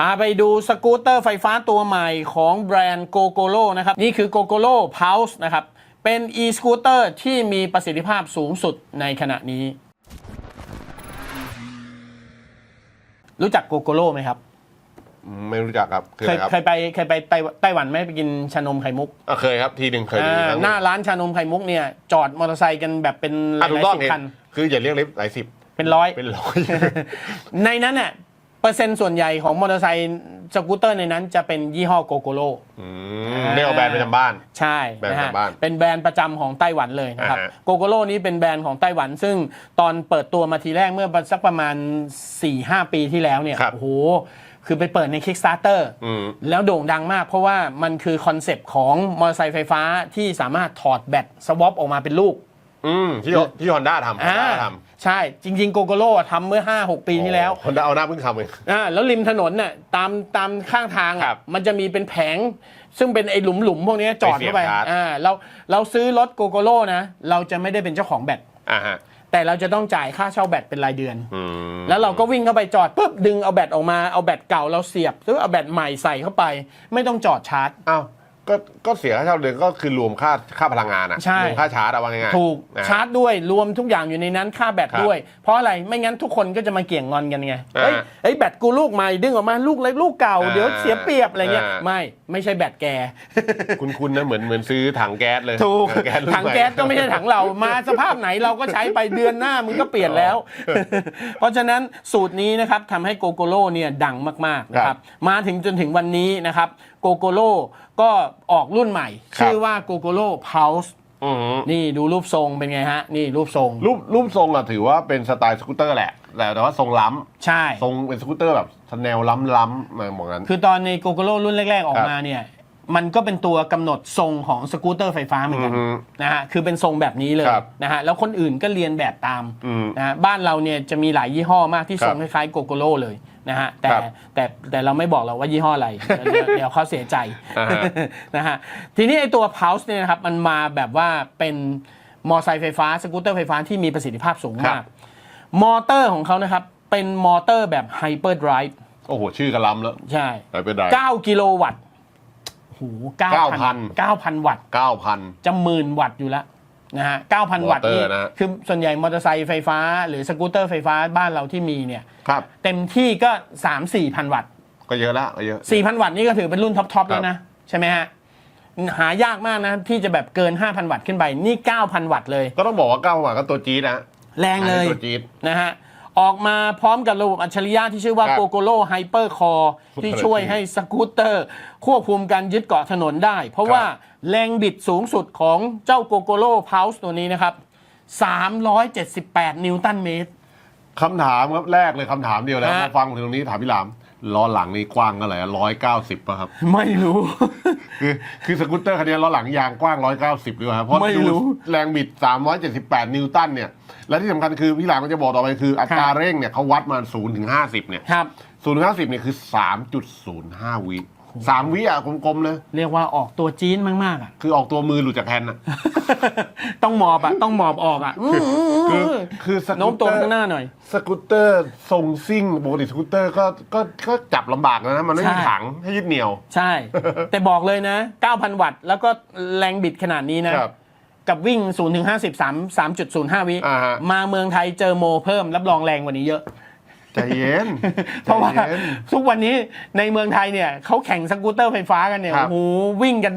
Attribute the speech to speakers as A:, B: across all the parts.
A: พาไปดูสกูตเตอร์ไฟฟ้าตัวใหม่ของแบรนด์ g o g o l o นะครับ นี่คือ g o g o l o Pulse นะครับ เป็น e-scooter ที่มีประสิทธิภาพสูงสุดในขณะนี้ รู้จัก g o g o l o ไหมครับ
B: ไม่รู้จักครับคือ
A: เค
B: อะไร
A: ย
B: ครับ
A: เคยไปเคยไปไต้ไต้หวันไหมไปกินชานมไข่มุก
B: อะเคยครับ ทีหนึ่งเคยดู
A: อ่า
B: ครั้ง
A: หน้าร้านชานมไข่มุกเนี่ย จอดมอเตอร์ไซค์กันแบบเป็นห
B: อะ
A: ลาย
B: ถูกต้อง
A: สิบ
B: เห็น
A: คัน
B: คืออย่าเรียกลิฟต์หลายสิบ
A: เป็นร้อย
B: เป็นร้อย
A: ในนั้นเนี่ย เปอร์เซ็นต์ส่วนใหญ่ของมอเตอร์ไซค์สกูตเตอร์ในนั้นจะเป็นยี่ห้อโกโกโล
B: อืมไม่เอาแบรนด์ประจำบ้าน
A: ใช่
B: แบรนด์
A: นะฮะ
B: ประจำบ้าน
A: เป็นแบรนด์ประจำของไต้หวันเลยนะครับ
B: อ่าฮะ
A: โกโกโลนี้เป็นแบรนด์ของไต้หวัน ซึ่งตอนเปิดตัวมาทีแรกเมื่อสักประมาณ 4-5 ปีที่แล้วเนี่ย
B: ครับ
A: โอ้โห คือไปเปิดใน Kickstarter
B: อืม
A: แล้วโด่งดังมากเพราะว่ามันคือคอนเซปต์ของมอเตอร์ไซค์ไฟฟ้าที่สามารถถอดแบตสวอปออกมาเป็นลูก
B: อืมที่ที่ฮอนด้าทำฮอน
A: อ่า
B: ด้าทำ
A: ใช่จริง ๆ โกโกโลทำเมื่อ 5-6 ปีที่แล้ว
B: ฮอนด้าเอาหน้าเพิ่งทำเอง
A: อ่าแล้วริมถนนน่ะตามตามข้างทาง
B: ครั
A: อะ
B: บ
A: มันจะมีเป็นแผง ซึ่งเป็นไอ้หลุมหลุมๆพวกเนี้ยจอดเข้าไป
B: ไปเสียบชาร์จ
A: อ่าเราเราซื้อรถโกโกโลนะ เราจะไม่ได้เป็นเจ้าของแบต
B: อ่าฮะ
A: แต่เราจะต้องจ่ายค่าเช่าแบตเป็นรายเดือน
B: อืม
A: แล้วเราก็วิ่งเข้าไปจอดปุ๊บดึงเอาแบตออกมาเอาแบตเก่าเราเสียบหรือเอาแบตใหม่ใส่เข้าไป ไม่ต้องจอดชาร์จ
B: อ้าว ก็ก็เสียค่าเช่าเดือนก็คือรวมค่าค่าพลังงานอะ
A: ใช่
B: รวมค่าชาร์จเอาว่าง่ายๆ
A: ถูก
B: นะฮะ
A: ชาร์จด้วยรวมทุกอย่างอยู่ในนั้นค่าแบต
B: ครับ
A: ด้วย เพราะอะไรไม่งั้นทุกคนก็จะมาเกี่ยงงอนกันไงเฮ้ย
B: อ่า
A: เฮ้ยแบตกูลูกใหม่ดึงออกมาลูกเล็กลูกเก่า
B: อ่า
A: เดี๋ยวเสียเปรียบอะไรเงี้ย
B: อ่า
A: ไม่ไม่ใช่แบตแก
B: คุณคุณนะเหมือนเหมือนซื้อถังแก๊สเลย
A: ถูก
B: แก๊สรุ่น
A: ถัง
B: ใหม่
A: แก๊สก็ไม่ใช่ถังเรามาสภาพไหนเราก็ใช้ไปเดือนหน้ามึงก็เปลี่ยนแล้ว เพราะฉะนั้นสูตรนี้นะครับทำให้โกโกโลเนี่ยดังมากๆนะค
B: ครั
A: รับบมาถึงจนถึงวันนี้นะครับโกโกโลก็ออกรุ่นใหม่
B: ครับ
A: ชื่อว่าโกโกโล Pulse
B: อืม
A: นี่ดูรูปทรงเป็นไงฮะ นี่รูปทรง
B: รูปรูปทรงอะถือว่าเป็นสไตล์สกูตเตอร์แหละ แต่แต่ว่าทรงล้
A: ใช่ำ
B: ทรงเป็นสกูตเตอร์แบบแนวล้ำล้ำๆมาบอกงั้น
A: คือตอนในโกโกโลรุ่นแรก ๆ ออก
B: ครับ
A: มาเนี่ย มันก็เป็นตัวกำหนดทรงของสกูตเตอร์ไฟฟ้าเหมือนกัน
B: อือฮึ
A: นะฮะคือเป็นทรงแบบนี้เลย
B: ครับ
A: นะฮะแล้วคนอื่นก็เรียนแบบตาม
B: อืม
A: นะฮะบ้านเราเนี่ยจะมีหลายยี่ห้อมากที่
B: ครับ
A: ทรงคล้ายๆโกโกโลเลย นะฮะแต่
B: ครับ
A: แต่แต่เราไม่บอกเราว่ายี่ห้ออะไร เดี๋ยวเดี๋ยวเขาเสียใจ
B: อ่าฮะ
A: นะฮะทีนี้ไอตัว Pulse เนี่ยนะครับมันมาแบบว่าเป็นมอไซค์ไฟฟ้าสกูตเตอร์ไฟฟ้าที่มีประสิทธิภาพสูง
B: ครั
A: มาก
B: บ
A: มอเตอร์ของเขานะครับ เป็นมอเตอร์แบบไฮเปอร์ไดรฟ์
B: โอ้โห ชื่อก็ล้ำแล้ว
A: ใช่
B: ไปเป็นไร
A: 9กิโลวัตต์โอ้โห9,000
B: 9,000
A: 9,000วัตต์
B: เก้าพัน
A: จะหมื่นวัตต์อยู่แล้ว นะฮะ 9,000 วัตต์นี่
B: มอเตอร์นะ
A: คือส่วนใหญ่มอเตอร์ไซค์ไฟฟ้า หรือสกูตเตอร์ไฟฟ้าบ้านเราที่มีเนี่ย
B: ครับ
A: เต็มที่ก็ 3-4,000วัตต์
B: ก็เยอะละก็เยอะ
A: 4,000 วัตต์นี่ก็ถือเป็นรุ่นท็อปๆ
B: ครับ
A: แล้วนะ ใช่ไหมฮะ หายากมากนะ ที่จะแบบเกิน 5,000 วัตต์ขึ้นไป นี่ 9,000 วัตต์เลย
B: ก็ต้องบอกว่าเก้าพันก็ตัวจี๊ดนะ
A: แรงเลย
B: ตัวจี๊ด
A: นะฮะ ออกมาพร้อมกับระบบอัจฉริยะที่ชื่อว่า
B: ครับ
A: โกโกโลไฮเปอร์คอร์ที่ช่วยให้สกูตเตอร์ ควบคุมการยึดเกาะถนนได้ เพราะ
B: ครับ
A: ว่าแรงบิดสูงสุดของเจ้าโกโกโลพาวส์ตัวนี้นะครับ 378 นิวตันเมตร
B: คำถามครับแรกเลยคำถามเดียวแล้ว
A: ฮะ
B: พอฟังถึงตรงนี้ถามพี่หลามล้อหลังนี่กว้างเท่าไหร่ร้อยเก้าสิบป่ะครับ
A: ไม่รู้
B: คือคือสกูตเตอร์คันนี้ล้อหลังยางกว้าง 190ด้วยครับเพราะ
A: ไม่รู้
B: ดูแรงบิด 378 นิวตันเนี่ย และที่สำคัญคือพี่หลามก็จะบอกต่อไปคืออัตราเร่งเนี่ยเขาวัดมา0ถึง50เนี่ย
A: ครับ
B: 0ถึง50เนี่ยคือ 3.05 วิ 3วิอะกลมๆเลย
A: เรียกว่าออกตัวจีนมากๆอะ
B: คือออกตัวมือหลุดจากแฮนด์อะ
A: ต้องหมอบอะ ต้องหมอบออกอะ
B: คือคือส
A: โน้
B: กู
A: ม
B: ต
A: ตั
B: เต
A: ว
B: อร์
A: ข้างหน้าหน่อย
B: สกูตเตอร์ทรงซิ่งปกติสกูตเตอร์ก็ก็ก็จับลำบากนะ มันไม่มี
A: ใช่
B: ถังให้ยึดเหนี่ยว
A: ใช่ แต่บอกเลยนะ 9,000 วัตต์ แล้วก็แรงบิดขนาดนี้นะ
B: ครับ
A: กับวิ่ง 0 ถึง 50 3 3.05 วิ
B: อ่าฮะ
A: มาเมืองไทยเจอโมเพิ่มรับรองแรงกว่านี้เยอะ
B: ใจเย็น
A: เพราะว่า
B: ใจเย็น
A: ทุกวันนี้ในเมืองไทยเนี่ยเขาแข่งสกูตเตอร์ไฟฟ้ากันเนี่ย
B: ครับ
A: โอ้โหวิ่งกัน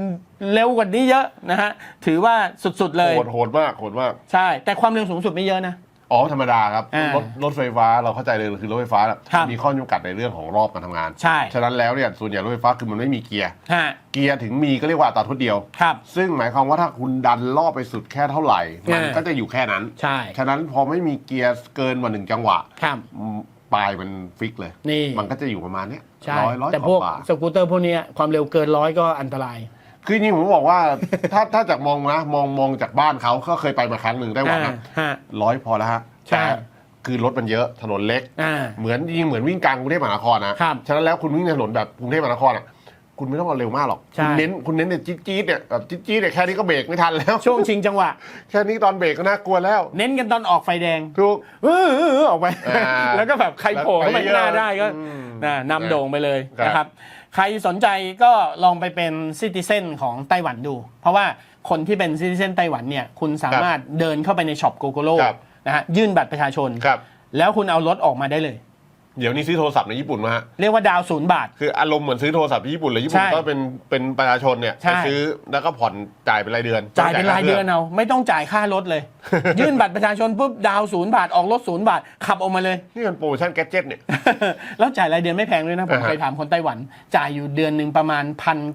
A: เร็วกว่านี้เยอะนะฮะถือว่าสุดๆเลย
B: โหดโหดมากโหดมาก
A: ใช่ แต่ความเร็วสูงสุดไม่เยอะนะ
B: อ๋อธรรมดาครับ
A: อ่าร
B: ถรถไฟฟ้าเราเข้าใจเลยคือรถไฟฟ้าน่ะ
A: ครับ
B: มีข้อจำกัดในเรื่องของรอบการทำงาน
A: ใช่
B: ฉะนั้นแล้วเนี่ยส่วนใหญ่รถไฟฟ้าคือมันไม่มีเกียร์
A: ฮะ
B: เกียร์ถึงมีก็เรียกว่าอัตราทดเดียว
A: ครับ
B: ซึ่งหมายความว่าถ้าคุณดันรอบไปสุดแค่เท่าไหร่ มัน
A: อ่า
B: ก็จะอยู่แค่นั้น
A: ใช่
B: ฉะนั้นพอไม่มีเกียร์เกินกว่าหนึ่งจังหวะ
A: ครับ
B: อืม ปลายมันฟิกเลย
A: นี่
B: มันก็จะอยู่ประมาณเนี้ย
A: ใช่
B: ร้อยร้อย
A: แต่
B: ก
A: พวก
B: ว่า
A: สกูตเตอร์พวกเนี้ยความเร็วเกินร้อยก็อันตราย
B: คือจริงๆผมบอกว่า ถ้าถ้าจากมองนะมองมองจากบ้านเขาก็เคยไปมาครั้งหนึ่งไต้หวันนะ
A: อ่าฮะ
B: ร้อยพอแล้วฮะ
A: ใช่
B: แต่คือรถมันเยอะถนนเล็ก
A: อ่า
B: เหมือนจริงๆเหมือนวิ่งกลางกรุงเทพมหานครนะ
A: ครับ
B: ฉะนั้นแล้วคุณวิ่งถนนแบบกรุงเทพมหานครอะ คุณไม่ต้องเอาเร็วมากหรอก
A: ใช่
B: คุณเน้นคุณเน้นเนี่ยจี๊ดจี๊ดเนี่ยแบบจี๊ดจี๊ดเนี่ยแค่นี้ก็เบรกไม่ทันแล้ว
A: ช่วงชิงจังหวะ
B: แค่นี้ตอนเบรกก็น่ากลัวแล้ว
A: เน้นกันตอนออกไฟแดง
B: ถูก
A: เออเออเออออกไป
B: อ่า
A: แล้วก็แบบใครโผล่เข้าไปข้างหน้าได้ก็
B: อืม
A: นะนำโด่งไปเลย
B: ครับ
A: นะครับ ใครสนใจก็ลองไปเป็นซิติเซนของไต้หวันดู เพราะว่าคนที่เป็นซิติเซนไต้หวันเนี่ย คุณสามารถเดินเข้าไปในช็อปโกโกโ o
B: ครับ
A: นะฮะยื่นบัตรประชาชน
B: ครับ
A: แล้วคุณเอารถออกมาได้เลย
B: เดี๋ยวนี้ซื้อโทรศัพท์ในญี่ปุ่นมาฮะ
A: เรียกว่าดาวศูนย์บาท
B: คืออารมณ์เหมือนซื้อโทรศัพท์ที่ญี่ปุ่นเลยญี่ปุ่น
A: ใช่
B: ก็เป็นเป็นประชาชนเนี่ย
A: ใช่
B: ไปซื้อแล้วก็ผ่อนจ่ายเป็นรายเดือน
A: จ่ายเป็นรายเดือนเอาไม่ต้องจ่ายค่ารถเลย ยื่นบัตรประชาชนปุ๊บดาวศูนย์บาทออกรถศูนย์บาทขับออกมาเลย
B: นี่มันโปรโมชั่นแกดเจ็ตเนี่ย
A: แล้วจ่ายรายเดือนไม่แพงด้วยนะ ผม
B: อ่าฮะ
A: เคยถามคนไต้หวัน จ่ายอยู่เดือนหนึ่งประมาณ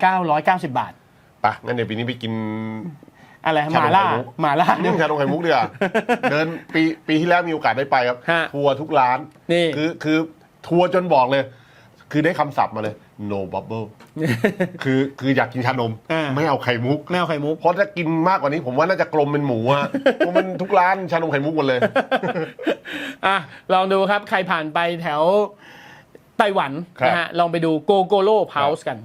A: 1,990 บาท
B: ปะงั้นเดี๋ยวปีนี้ไปกิน
A: อะไร
B: ชา
A: ห
B: นม
A: มาล่า
B: ไข่มุก
A: หมาล่า
B: นึ่งชานมไข่มุกเดียวาเดินปีปีที่แล้วมีโอกาสได้ไปครับ
A: ฮะ
B: ทัวร์ทุกร้าน
A: นี่
B: คือคือทัวร์จนบอกเลย คือได้คำศัพท์มาเลย no bubble คือคืออยากกินชานม
A: อ่า
B: ไม่เอาไข่มุก
A: แมวไข่มุก
B: เพราะถ้ากินมากกว่านี้ผมว่าน่าจะกลมเป็นหมูอะเพราะมันทุกร้านชานมไข่มุกหมดเลย
A: อะลองดูครับใครผ่านไปแถวไต้หวัน
B: ครับ
A: นะฮะลองไปดูโกโกโ o พาวส์กัน